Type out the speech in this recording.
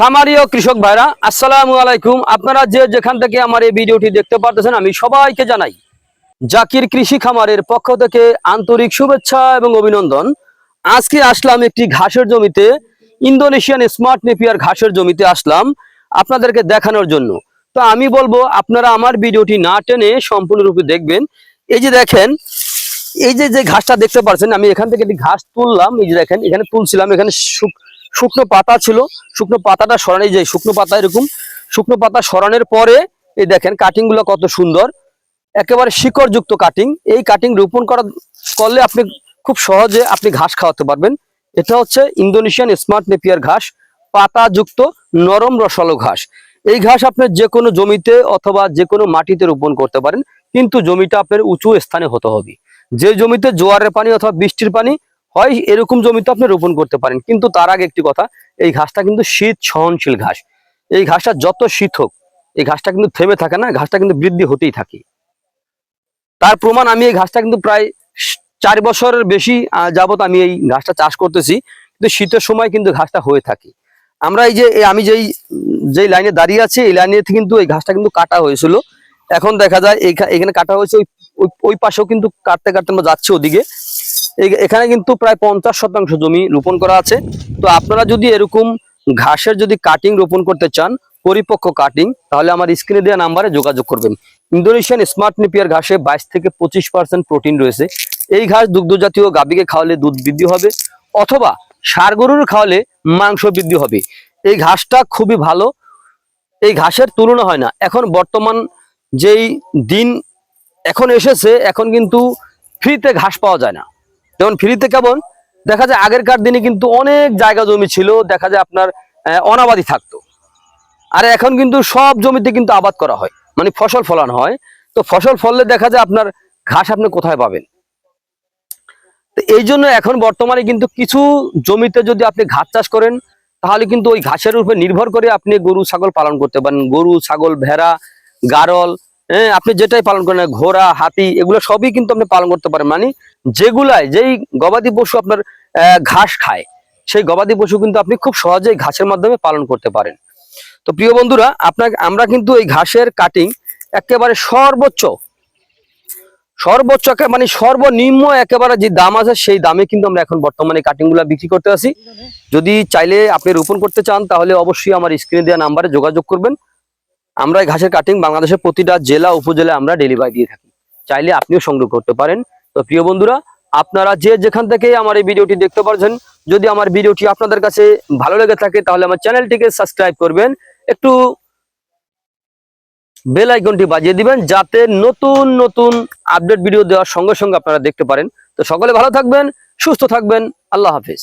খামারি কৃষক ভাইরা, আসসালামু আলাইকুম। আপনারা যে যেখান থেকে আমার এই ভিডিওটি দেখতে পারতেছেন, আমি সবাইকে জানাই, জাকির কৃষি খামারের পক্ষ থেকে আন্তরিক শুভেচ্ছা এবং অভিনন্দন। আজকে আসলাম একটি ঘাসের জমিতে, ইন্দোনেশিয়ান স্মার্ট নেপিয়ার ঘাসের জমিতে আসলাম আপনাদেরকে দেখানোর জন্য। তো আমি বলব, আপনারা আমার ভিডিওটি না টেনে সম্পূর্ণরূপে দেখবেন। এই যে দেখেন, এই যে যে ঘাসটা দেখতে পাচ্ছেন আমি এখান থেকে একটি ঘাস তুললাম, এই যে দেখেন, এখানে তুলছিলাম, এখানে শুকনো পাতা ছিল। শুকনো পাতাটা সরানো যায় শুকনো পাতা এরকম। শুকনো পাতা সরানোর পরে, এই দেখেন কাটিংগুলো কত সুন্দর। একেবারে শিকড়যুক্ত কাটিং এই কাটিং রোপণ করা, করলে আপনি খুব সহজে আপনি ঘাস খাওয়াতে পারবেন। এটা হচ্ছে ইন্দোনেশিয়ান স্মার্ট নেপিয়ার ঘাস, পাতাযুক্ত নরম রসালো ঘাস। এই ঘাস আপনি যে কোনো জমিতে অথবা যে কোনো মাটিতে রোপণ করতে পারেন, কিন্তু জমিটা আপনার উঁচু স্থানে হতে হবে। যে জমিতে জোয়ারের পানি অথবা বৃষ্টির পানি হয় এরকম জমিতে আপনি রোপণ করতে পারেন। কিন্তু তার আগে একটি কথা, এই ঘাসটা কিন্তু শীত সহনশীল ঘাস। এই ঘাসটা যত শীত হোক, এই ঘাসটা কিন্তু থেমে থাকে না, ঘাসটা কিন্তু বৃদ্ধি হতেই থাকে। তার প্রমাণ আমি এই ঘাসটা কিন্তু প্রায় চার বছরের বেশি যাবত আমি এই ঘাসটা চাষ করতেছি। কিন্তু শীতের সময় কিন্তু ঘাসটা হয়ে থাকে। আমরা এই যে আমি যেই যেই লাইনে দাঁড়িয়ে আছি, এই লাইনে কিন্তু এই ঘাসটা কিন্তু কাটা হয়েছিল। এখন দেখা যায় এখানে কাটা হয়েছে ওই, ওই- পাশেও কিন্তু কাটতে কাটতে আমরা যাচ্ছি ওদিকে। এখানে কিন্তু প্রায় পঞ্চাশ শতাংশ জমি রোপণ করা আছে। তো আপনারা যদি এরকম ঘাসের যদি কাটিং রোপণ করতে চান, পরিপক্ক কাটিং তাহলে আমার স্ক্রিনে দেওয়া নাম্বারে যোগাযোগ করবেন। ইন্দোনেশিয়ান স্মার্ট নিপিয়ার ঘাসে বাইশ থেকে পঁচিশ পার্সেন্ট প্রোটিন রয়েছে। এই ঘাস দুগ্ধ জাতীয় গাভীকে খাওয়ালে দুধ বৃদ্ধি হবে, অথবা সার গরুর খাওয়ালে মাংস বৃদ্ধি হবে। এই ঘাসটা খুবই ভালো। এই ঘাসের তুলনা হয় না। এখন বর্তমান যেই দিন এখন এসেছে, এখন কিন্তু ফ্রিতে ঘাস পাওয়া যায় না। যেমন ফ্রিতে কেমন দেখা যায় আগেরকার দিনে কিন্তু অনেক জায়গা জমি ছিল, দেখা যায় আপনার অনাবাদি থাকতো। আর এখন কিন্তু সব জমিতে কিন্তু আবাদ করা হয়। মানে ফসল ফলানো হয়। তো ফসল ফললে দেখা যায় আপনার ঘাস আপনি কোথায় পাবেন? তো এই জন্য এখন বর্তমানে কিন্তু কিছু জমিতে যদি আপনি ঘাস চাষ করেন, তাহলে কিন্তু ওই ঘাসের উপর নির্ভর করে আপনি গরু, ছাগল পালন করতে পারেন। গরু, ছাগল, ভেড়া, গারল হ্যাঁ আপনি যেটাই পালন করেন ঘোড়া, হাতি, এগুলো সবই কিন্তু আপনি পালন করতে পারেন। মানে যেগুলায় যেই গবাদি পশু আপনার ঘাস খায়, সেই গবাদি পশু কিন্তু আপনি খুব সহজেই ঘাসের মাধ্যমে পালন করতে পারেন। তো প্রিয় বন্ধুরা আপনার আমরা কিন্তু এই ঘাসের কাটিং একেবারে সর্বোচ্চ সর্বোচ্চ মানে সর্বনিম্ন একেবারে যে দাম আছে, সেই দামে কিন্তু আমরা এখন বর্তমানে কাটিংগুলা বিক্রি করতে আছি। যদি চাইলে আপনি রোপণ করতে চান, তাহলে অবশ্যই আমার স্ক্রিনে দেওয়া নাম্বারে যোগাযোগ করবেন। আমরা এই ঘাসের কাটিং বাংলাদেশের প্রতিটা জেলা, উপজেলায় আমরা ডেলিভারি দিয়ে থাকি। চাইলে আপনিও সংগ্রহ করতে পারেন। তো প্রিয় বন্ধুরা, আপনারা যে যেখান থেকে আমার এই ভিডিওটি দেখতে পারছেন, যদি আমার ভিডিওটি আপনাদের কাছে ভালো লেগে থাকে, তাহলে আমার চ্যানেলটিকে সাবস্ক্রাইব করবেন। একটু বেল আইকনটি বাজিয়ে দিবেন, যাতে নতুন নতুন আপডেট ভিডিও দেওয়ার সঙ্গে সঙ্গে আপনারা দেখতে পারেন। তো সকলে ভালো থাকবেন, সুস্থ থাকবেন, আল্লাহ হাফিজ।